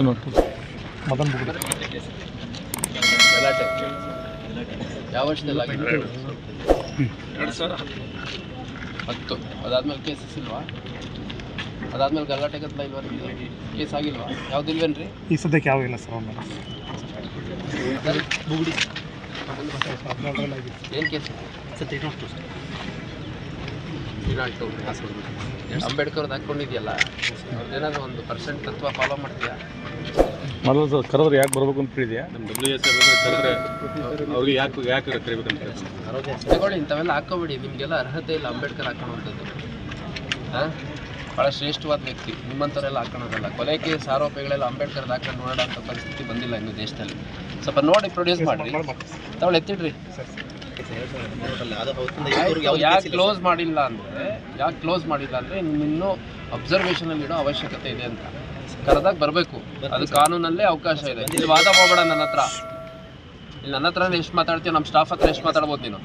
ಮದನ್ ಬುಗುಡಿ ಯಾವ ವರ್ಷದಲ್ಲಿ ಎರಡು ಸಾವಿರ ಹತ್ತು. ಅದಾದ್ಮೇಲೆ ಕೇಸಸ್ ಇಲ್ವಾ ಅದಾದ್ಮೇಲೆ ಗಲಾಟೆ ಗದ್ದಲ ಇಲ್ವಾ ಕೇಸ್ ಆಗಿಲ್ವಾ? ಯಾವ್ದು ಇಲ್ವೇನ್ರಿ? ಈ ಸದ್ಯಕ್ಕೆ ಯಾವ ಇಲ್ಲ ಸರ್ ಬುಗುಡಿ ಏನು ಕೇಸ್ ಇನಾಲ್ಟು ಅಂಬೇಡ್ಕರ್ದು ಹಾಕ್ಕೊಂಡಿದ್ಯಲ್ಲ ಅವ್ರದ್ದೇನಾದ್ರು ಒಂದು ಪರ್ಸೆಂಟ್ ತತ್ವ ಫಾಲೋ ಮಾಡ್ತೀಯಾ? ಮೊದಲು ಕರೆದ್ರೆ ಯಾಕೆ ಬರ್ಬೇಕು ಅಂತ ಹೇಳಿದ್ಯಾ ನಮ್ಮ ಡಬ್ಲ್ಯೂ ಎಸ್ ಕರೆದ್ರೆ ಅವ್ರಿಗೆ ಯಾಕೆ ಯಾಕೆ ಕರಿಬೇಕಂತ ತಗೊಳ್ಳಿ ಇಂಥವೆಲ್ಲ ಹಾಕೋಬೇಡಿ ನಿಮಗೆಲ್ಲ ಅರ್ಹತೆ ಇಲ್ಲ ಅಂಬೇಡ್ಕರ್ ಹಾಕೊಳ್ಳುವಂಥದ್ದು ಹಾಂ? ಭಾಳ ಶ್ರೇಷ್ಠವಾದ ವ್ಯಕ್ತಿ. ನಿಮ್ಮಂಥವರೆಲ್ಲ ಹಾಕೊಳ್ಳೋದಲ್ಲ ಕೊಲೆ ಕೇಸ್ ಆರೋಪಿಗಳೆಲ್ಲ ಅಂಬೇಡ್ಕರ್ ಹಾಕೊಂಡು ನೋಡೋ ಅಂಥ ಪರಿಸ್ಥಿತಿ ಬಂದಿಲ್ಲ ಇನ್ನು ದೇಶದಲ್ಲಿ. ಸ್ವಲ್ಪ ನೋಡಿ ಪ್ರೊಡ್ಯೂಸ್ ಮಾಡಿರಿ ತಗೊಳ್ಳಿ ಎತ್ತಿಡ್ರಿ. ಯಾಕೆ ಕ್ಲೋಸ್ ಮಾಡಿಲ್ಲ ಅಂದರೆ ಯಾಕೆ ಕ್ಲೋಸ್ ಮಾಡಿಲ್ಲ ಅಂದರೆ ಇನ್ನೂ ಅಬ್ಸರ್ವೇಷನಲ್ಲಿ ಇಡೋ ಅವಶ್ಯಕತೆ ಇದೆ ಅಂತ. ಕರೆದಾಗ ಬರಬೇಕು. ಅದು ಕಾನೂನಲ್ಲೇ ಅವಕಾಶ ಇದೆ. ಇಲ್ಲಿ ವಾದ ಹೋಗ್ಬೇಡ ನನ್ನ ಹತ್ರ. ಇಲ್ಲಿ ನನ್ನ ಹತ್ರ ಎಷ್ಟು ಮಾತಾಡ್ತೀವಿ ನಮ್ಮ ಸ್ಟಾಫ್ ಹತ್ರ ಎಷ್ಟು ಮಾತಾಡ್ಬೋದು ನೀನು?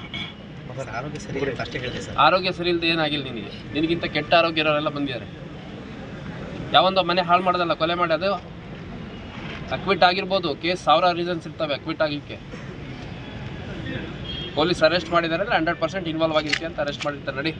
ಆರೋಗ್ಯ ಸರಿ ಇಲ್ಲದೆ ಏನಾಗಿಲ್ಲ ನಿನಗೆ? ನಿನಗಿಂತ ಕೆಟ್ಟ ಆರೋಗ್ಯ ಇರೋರೆಲ್ಲ ಬಂದಿದ್ದಾರೆ. ಯಾವೊಂದು ಮನೆ ಹಾಳು ಮಾಡೋದಲ್ಲ ಕೊಲೆ ಮಾಡೋದು? ಅದು ಅಕ್ವಿಟ್ ಆಗಿರ್ಬೋದು. ಕೇಸ್ ಸಾವಿರ ರೀಸನ್ಸ್ ಇರ್ತವೆ ಅಕ್ವಿಟ್ ಆಗಲಿಕ್ಕೆ. ಪೊಲೀಸ್ ಅರೆಸ್ಟ್ ಮಾಡಿದ್ದಾರೆ ಅಂದರೆ ಹಂಡ್ರೆಡ್ ಪರ್ಸೆಂಟ್ ಇನ್ವಾಲ್ವ್ ಆಗಿರ್ತೀವಿ ಅಂತ ಅರೆಸ್ಟ್ ಮಾಡಿರ್ತಾರೆ. ನಡಿ.